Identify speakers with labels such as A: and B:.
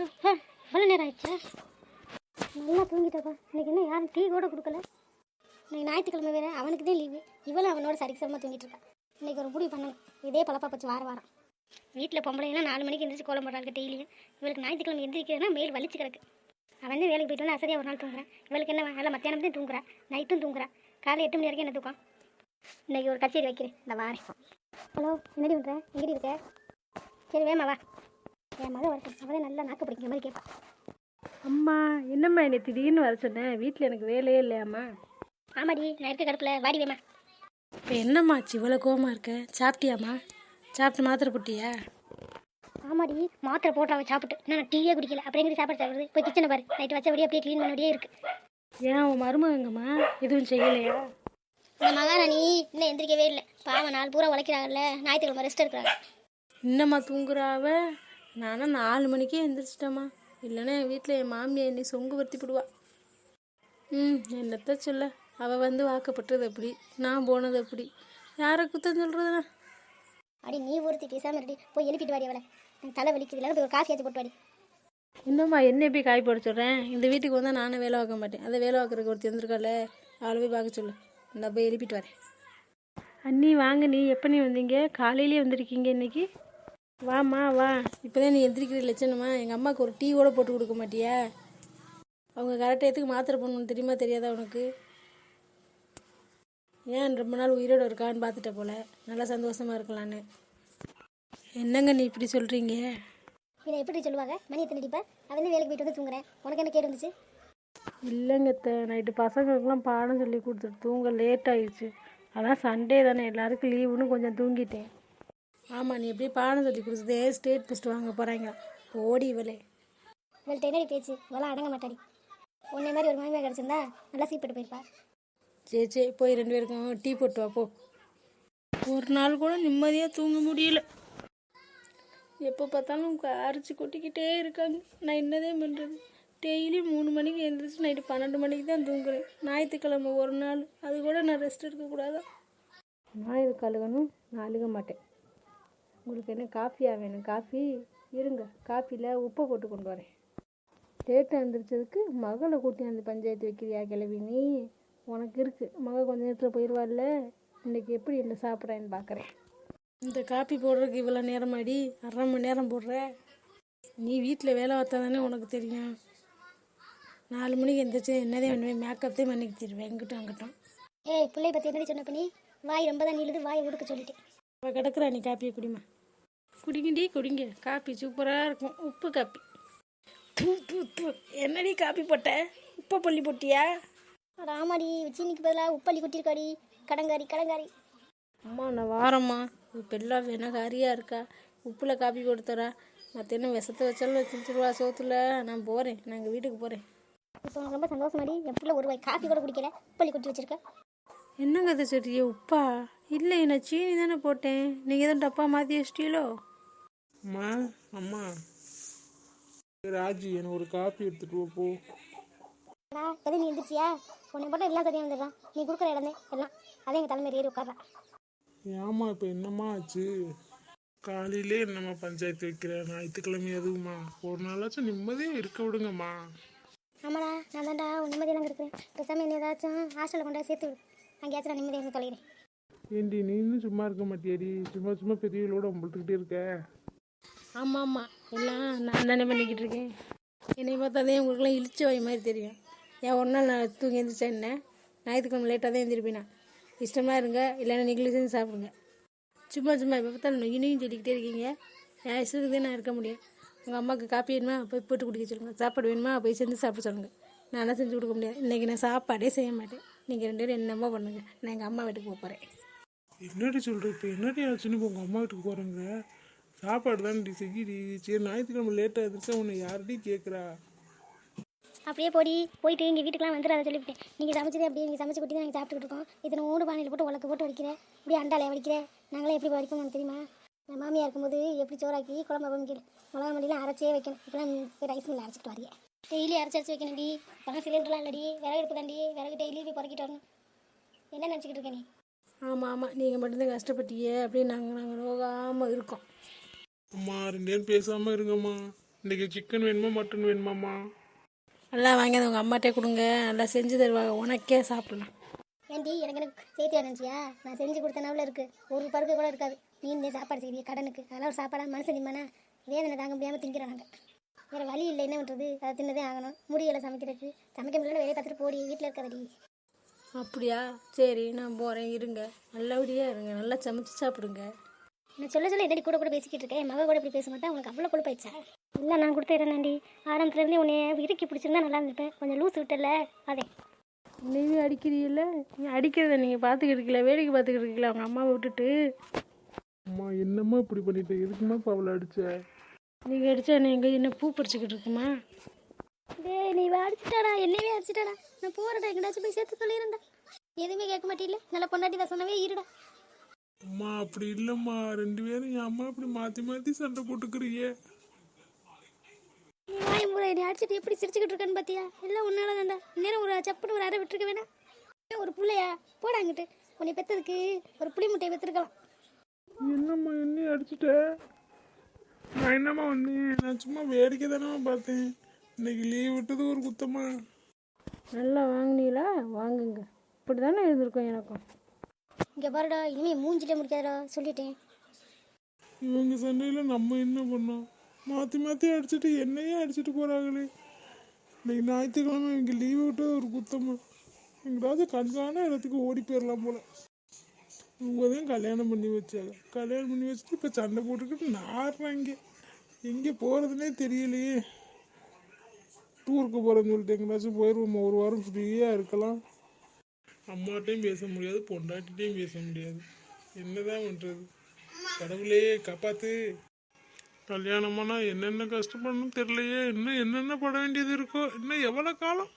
A: எவ்வளோ நேரம் ஆயிடுச்சு? நல்லா தூங்கிட்டப்பா இன்னைக்கு என்ன யாரும் டீ கூட கொடுக்கல? இன்னைக்கு ஞாயிற்றுக்கிழமை வேறு அவனுக்கு தான் லீவு இவளும் அவனோட சரிசமமாக தூங்கிட்டு தூங்கிட்டுருக்கான் இன்னைக்கு ஒரு முடிவு பண்ணணும். இதே பழப்பா பச்சு வார வாரம். வீட்டில் பொம்பளைங்கன்னா நாலு மணிக்கு எந்திரிச்சு கோலம் போடுறாங்க டெய்லியும் இவளுக்கு ஞாயிற்றுக்கிழமை எந்திரிக்கிறதுனா மேல் வலிச்சு கிடக்கு அவன் வந்து வேலைக்கு போயிட்டு வந்து அசதியாக ஒரு நாள் தூங்குறான். இவளுக்கு என்ன நல்லா மத்தியானம் தான் தூங்குறா. நைட்டும் தூங்குறா. காலை எட்டு மணி வரைக்கும் என்ன தூக்கம்? இன்னைக்கு ஒரு கச்சேரி வைக்கிறேன். இந்த வாரேன் ஹலோ என்னடி பண்ணுறேன் எங்கடி இருக்க? சரி வேமா வா. என் மகன் வரட்டும் அவளே நல்லா நாக்கு பிடிக்கிற மாதிரி கேட்பா
B: அம்மா என்னம்மா என்னை திடீர்னு வர சொன்னேன் வீட்டில் எனக்கு வேலையே இல்லையாம்மா?
A: ஆமாடி நான் இருக்க கடுப்பில் வாடி வேமா.
B: இப்போ என்னம்மாச்சு இவ்வளோ கோவமா இருக்க? சாப்பிட்டியாம்மா? சாப்பிட்டு மாத்திரை போட்டியா?
A: ஆமாடி மாத்திரை போட்டு அவள் சாப்பிட்டு. நான் டீயே குடிக்கல. அப்புறம் எங்கே சாப்பாடு சாப்பிடுறது. போய் கிச்சனை பாரு. நைட்டு வச்சபடியே அப்படியே க்ளீன் பண்ணபடியே இருக்கு.
B: ஏன் உன் மருமகங்கம்மா எதுவும் செய்யலையா?
A: இந்த மகாராணி இன்னும் எந்திரிக்கவே இல்லை. பாவம் நாள் பூரா உழைக்கிறாங்கல்ல ஞாயிற்றுக்கிழமை ரெஸ்ட் எடுக்கிறாங்க.
B: இன்னம்மா தூங்குறாவ நானும் நாலு மணிக்கே எந்திரிச்சிட்டேம்மா. இல்லைன்னா என் வீட்டில் என் மாமியை என்னை சொங்கு வர்த்தி போடுவா ம் என்னத்த சொல்ல? அவள் வந்து வாக்கப்பட்டது அப்படி நான் போனது அப்படி. யாரை குத்தம் சொல்கிறதுண்ணா
A: அடி நீ ஒருத்தி பேசாம இருடி போய் எழுப்பிட்டு வாடி அவளை. தலை வலிக்குது போய் ஒரு காஃபி ஆச்சு போட்டு வாடி.
B: என்னம்மா என்ன எப்படி காய் போட சொல்கிறேன் இந்த வீட்டுக்கு வந்தால் நானும் வேலை பார்க்க மாட்டேன். அதை வேலை பார்க்குறதுக்கு ஒருத்தி வந்திருக்கால அவளை போய் பார்க்க சொல்லு. இந்த போய் எழுப்பிட்டு வரேன். அண்ணி வாங்க நீ எப்போ நீ வந்தீங்க? காலையிலே வந்திருக்கீங்க இன்னைக்கு? வாம்மா வா. இப்போ தான் நீ எந்திரிக்கிற லட்சணமா? எங்கள் அம்மாவுக்கு ஒரு டீ கூட போட்டு கொடுக்க மாட்டியா? அவங்க கரெக்டாக எதுக்கு மாத்திரை பண்ணணும் தெரியுமா தெரியாதா உனக்கு? ஏன் ரொம்ப நாள் உயிரோடு இருக்கான்னு பார்த்துட்ட போல. நல்லா சந்தோஷமாக இருக்கலான்னு. என்னங்க நீ இப்படி சொல்கிறீங்க
A: இதை எப்படி சொல்லுவாங்க? மணி எத்தனை அடிப்பா? அவன் வேலைக்கு போயிட்டு வந்து தூங்குறேன். உனக்கு என்ன கேடு வந்துச்சு?
B: இல்லைங்க நைட்டு பசங்களுக்குலாம் பாடம் சொல்லி கொடுத்துட்டு தூங்க லேட் ஆயிடுச்சு. அதான் சண்டே தானே. எல்லாருக்கும் லீவுன்னு கொஞ்சம் தூங்கிட்டேன். ஆமாம் நீ எப்படி பாடம் சொல்லி கொடுத்ததே ஸ்டேட் ஃபஸ்ட் வாங்க போகிறாங்க ஓடி இவளே.
A: இவள்கிட்ட என்னடி பேச்சு? இவெல்லாம் அடங்க மாட்டாடி. உன்னை மாதிரி ஒரு மாமியா கிடச்சிருந்தா நல்லா சீப்பிட்டு போயிருப்பா.
B: சரி சரி போய் ரெண்டு பேருக்கும் டீ போட்டு வா போ. ஒரு நாள் கூட நிம்மதியாக தூங்க முடியல. எப்போ பார்த்தாலும் அரைச்சி கொட்டிக்கிட்டே இருக்காங்க. நான் என்னதே பண்ணுறது டெய்லி மூணு மணிக்கு எழுந்திரிச்சு நைட்டு பன்னெண்டு மணிக்கு தான் தூங்குறேன். ஞாயிற்றுக்கிழமை ஒரு நாள். அது கூட நான் ரெஸ்ட் எடுக்கக்கூடாதா? நான் இது கழுகணும். நான் அழுக மாட்டேன். உங்களுக்கு என்ன காஃபியா வேணும்? காஃபி? இருங்க. காஃபியில் உப்பை போட்டு கொண்டு வரேன். லேட்டாக எழுந்திரிச்சதுக்கு மகளை கூட்டி அந்த பஞ்சாயத்து வைக்கிறியா கிளவி நீ? உனக்கு இருக்குது மக கொஞ்ச நேரத்தில் போயிடுவாள்ல இன்னைக்கு எப்படி என்ன சாப்பிட்றேன்னு பார்க்குறேன் இந்த காப்பி போடுறதுக்கு இவ்வளோ நேரமாடி? அரை மணி நேரம் போடுற? நீ வீட்டில் வேலை பார்த்தா தானே உனக்கு தெரியும். நாலு மணிக்கு எந்திரிச்சு என்னதே பண்ணுவேன் மேக்கப் தான் பண்ணிக்கு தருவேன் எங்கிட்டும் அங்கிட்டும்.
A: ஏய் பிள்ளை பற்றி என்னடி சொன்ன பண்ணி வாய் ரொம்ப தான் நீளுது. வாயை உடுக்க சொல்லிட்டேன்.
B: அவள் கிடக்குறா நீ காப்பியை குடிமா குடிங்கடி குடிங்க. காப்பி சூப்பராக இருக்கும். உப்பு காப்பி தூ தூ தூ. என்னடி காப்பி போட்ட? உப்பை பள்ளி போட்டியா?
A: ஆமாடி சீனிக்கு பதிலாக உப்பள்ளி கொட்டிருக்காடி கடங்காரி கடங்காரி.
B: அம்மா நான் வாரம்மா. இப்போ எல்லாம் வெனகாரியாக இருக்கா? உப்பில் காப்பி கொடுத்துறா மற்ற என்ன விஷத்தை வச்சாலும் வச்சுருவா சோத்துல. நான் போகிறேன் நான் எங்கள் வீட்டுக்கு போகிறேன்
A: இப்போ ரொம்ப சந்தோஷமாடி. என் பிள்ளை ஒரு வாய் காஃபி கூட குடிக்கல. உப்பள்ளி கொட்டி வச்சிருக்க.
B: என்னங்க அது சொல்றிய உப்பா? இல்லை நான் சீனி தானே போட்டேன். நீங்கள் எதுவும் டப்பா மாற்றி வச்சிட்டீங்களோ?
C: அம்மா. அம்மா ராஜி எனக்கு ஒரு காப்பி எடுத்துட்டு வா, போ.
A: அடா எதை நீ எந்திரிச்சியா? உன்னை போட்டால் எல்லாம் சரியாக வந்துடுறான் நீ கொடுக்குற இடமே எல்லாம். அதே எங்கள் தலைமையில் ஏறி உட்கார்றான்
C: ஏம்மா இப்போ என்னம்மா ஆச்சு? காலையிலே என்னம்மா பஞ்சாயத்து வைக்கிறேன் ஞாயிற்றுக்கிழமை எதுவுமா ஒரு நாளாச்சும் நிம்மதியாக இருக்க விடுங்கம்மா.
A: ஆமாடா நான் தான்டா நிம்மதியெல்லாம் இருக்கிறேன் பேசாமல் என்ன ஏதாச்சும் ஹாஸ்டலில் கொண்டு போய் சேர்த்து விடு. அங்கேயாச்சும் நான் நிம்மதியாக தொலைகிறேன்.
C: ஏண்டி நீனும் சும்மா இருக்க மாட்டியாடி? சும்மா சும்மா பெரியவளோட உங்கள்கிட்டே இருக்க.
B: ஆமாம் ஆமாம் எல்லாம் நான் தானே பண்ணிக்கிட்டு இருக்கேன். என்னை பார்த்தாதே உங்களுக்குலாம் இழிச்ச வாய் மாதிரி தெரியும். ஏன் ஒரு நாள் நான் தூங்கி எழுந்திரிச்சா என்ன? ஞாயிற்றுக்கிழமை லேட்டாக தான் எழுந்திருப்பேன் நான் இஷ்டமாக இருங்க இல்லைன்னா நீங்களும் சேர்ந்து சாப்பிடுங்க. சும்மா சும்மா இப்போ பார்த்தாலும் நொய் நொய்யும் சொல்லிக்கிட்டே இருக்கீங்க. என் இஷ்டத்துக்கு நான் இருக்க முடியும். உங்கள் அம்மாவுக்கு காப்பி வேணுமா? போய் போட்டு குடிக்க சொல்லுங்கள் சாப்பாடு வேணுமா? போய் சேர்ந்து சாப்பிட சொல்லுங்கள் நானும் செஞ்சு கொடுக்க முடியாது. இன்றைக்கி நான் சாப்பாடே செய்ய மாட்டேன். நீங்கள் ரெண்டு பேரும் என்னமோ பண்ணுங்க. நான் எங்கள் அம்மா வீட்டுக்கு போக போகிறேன்
C: என்னடி சொல்கிற இப்போ என்னடி ஆச்சுன்னு இப்போ உங்கள் அம்மா வீட்டுக்கு போகிறேங்க சாப்பாடு தானடி செய்யடி. சரி ஞாயிற்றுக்கிழமை லேட்டாக இருந்துச்சா உன்னை யாரடி கேட்குறா
A: அப்படியே போடி. போயிட்டு எங்கள் வீட்டுக்குலாம் வந்துடாத சொல்லிவிட்டேன். நீங்கள் சமைச்சதே அப்படியே நீங்கள் சமைச்சு கொடுத்து நாங்கள் சாப்பிட்டுக்கிட்டு இருக்கோம். இத்தனை ஓடு பானையில் போட்டு உலக்க போட்டு வடிக்கிறேன் இப்படி அண்டாலே வடிக்கிறேன் நாங்களே எப்படி வடிப்போம் தெரியுமா? என் மாமியாக இருக்கும்போது எப்படி சோறாக்கி குழம்பு வைக்கல மிளகா மல்லிலாம் அரைச்சே வைக்கணும். இப்போலாம் ரைஸ் மில்லில் அரைச்சிட்டு வரையே. டெய்லி அரைச்சி அரைச்சி வைக்கணும்டி. இப்போலாம் சிலிண்டர்லாம் இல்லடி. விறகு எடுப்பு தாண்டி விறகு டெய்லி போய் பொறுக்கிட்டு வரணும் என்ன நினச்சிக்கிட்டு இருக்க நீ?
B: ஆமாம் ஆமாம் நீங்கள் மட்டும்தான் கஷ்டப்பட்டீங்க. அப்படியே நாங்கள் நாங்கள் நோகாமல் இருக்கோம்.
C: அம்மா ரெண்டு பேசாமல் இருங்கம்மா. இன்னைக்கு சிக்கன் வேணுமா மட்டன் வேணுமாம்மா?
B: எல்லாம் வாங்கி உங்கள் அம்மாட்டே கொடுங்க. நல்லா செஞ்சு தருவாங்க. உனக்கே சாப்பிடலாம்.
A: ஏன்டி எனக்கு எனக்கு சேர்த்து நினச்சியா? நான் செஞ்சு கொடுத்த நாவில் இருக்குது ஒரு பருக்கு கூட இருக்காது. நீ இந்த சாப்பாடு செய்திய கடனுக்கு. அதெல்லாம் ஒரு சாப்பாடா? மனசு நிம்மனா வேதனை தாங்க முடியாமல் திங்கிறோம் நாங்கள் வேறு வழி இல்லை என்ன பண்ணுறது அதை தின்னதே ஆகணும். முடியலை சமைக்கிறதுக்கு. சமைக்க முடியல வேலையை பார்த்துட்டு போடி வீட்டில் இருக்காதடி
B: அப்படியா? சரி நான் போகிறேன் இருங்க. நல்லபடியாக இருங்க. நல்லா சமைச்சு சாப்பிடுங்க.
A: நான் சொல்ல சொல்ல என்னடி கூட கூட பேசிக்கிட்டு இருக்கேன் என் மக கூட இப்படி பேச மாட்டேன் உனக்கு அவ்வளோ கொழுப்பாயிடுச்சா? இல்லை நான் கொடுத்துறேன்டி ஆரம்பத்துலேருந்தே உன்னை இறுக்கி பிடிச்சிருந்தா நல்லா இருந்திருப்பேன். கொஞ்சம் லூஸ் விட்டல? அதே.
B: நீவே அடிக்கிறீல்ல நீ அடிக்கிறத நீங்கள் பார்த்துக்கிட்டு இருக்கீங்களா? வேடிக்கை பார்த்துக்கிட்டு இருக்கீங்களா? அவங்க அம்மாவை விட்டுட்டு?
C: அம்மா என்னம்மா இப்படி பண்ணிட்ட? எதுக்குமா இப்போ அவளை அடிச்ச?
B: நீங்கள் அடித்தா நீங்கள் என்ன பூ பறிச்சுக்கிட்டு இருக்குமா?
A: டேய் நீ அடிச்சிட்டாடா. என்னையவே அடிச்சிட்டாடா. நான் போறேன்டா. எங்கடாச்சும் போய் சேர்த்து சொல்லிடுறேன்டா எதுவுமே கேட்க மாட்டீல்ல. நல்லா பொண்டாட்டி தான். சொன்னவே இருடா.
C: அம்மா அப்படி இல்லைம்மா. ரெண்டு பேரும் என் அம்மா இப்படி மாற்றி மாற்றி சண்டை போட்டுக்கிறியே.
A: நீ வாய் முறை நீ அடிச்சிட்டு எப்படி சிரிச்சுக்கிட்டு இருக்கேன்னு பார்த்தியா எல்லாம் உன்னால தான்டா. நேரம் ஒரு சப்புன்னு ஒரு அரை விட்டுருக்க வேணாம். ஏன் ஒரு புள்ளையா? போடாங்கிட்டு உன்னை பெத்ததுக்கு ஒரு புளி முட்டையை பெற்றிருக்கலாம்
C: என்னம்மா என்னையும் அடிச்சிட்ட? நான் என்னம்மா வந்தேன் நான் சும்மா வேடிக்கை தானம்மா பார்த்தேன். இன்னைக்கு லீவ் விட்டது ஒரு குத்தமா?
B: நல்லா வாங்குனீங்களா? வாங்குங்க. இப்படி தானே இருந்திருக்கும் எனக்கும்.
A: இங்கே பாருடா இனிமே மூஞ்சிட்டே முடிக்காதடா சொல்லிட்டேன்.
C: இவங்க சண்டையில் நம்ம என்ன பண்ணோம்? மாற்றி மாற்றி அடிச்சிட்டு என்னையே அடிச்சிட்டு போகிறாங்களே இன்னைக்கு ஞாயிற்றுக்கிழமை இவங்க லீவ் விட்டது ஒரு குத்தமா? எங்கேயாவது கண்காண இடத்துக்கு ஓடி போயிடலாம் போல. இவங்க தான் கல்யாணம் பண்ணி வச்சாங்க. கல்யாணம் பண்ணி வச்சுட்டு இப்போ சண்டை போட்டுக்கிட்டு நாடுறாங்க எங்கே போகிறதுனே தெரியலையே. டூருக்கு போகிறேன்னு சொல்லிட்டு எங்கேயாச்சும் போயிடுவோம் ஒரு வாரம் ஃப்ரீயாக இருக்கலாம். அம்மாட்டையும் பேச முடியாது பொண்டாட்டிகிட்டையும் பேச முடியாது. என்னதான் பண்ணுறது கடவுளே காப்பாத்து. கல்யாணமானா என்னென்ன கஷ்டப்படணும் தெரியலையே. இன்னும் என்னென்ன பட வேண்டியது இருக்கோ இன்னும் எவ்வளோ காலம்?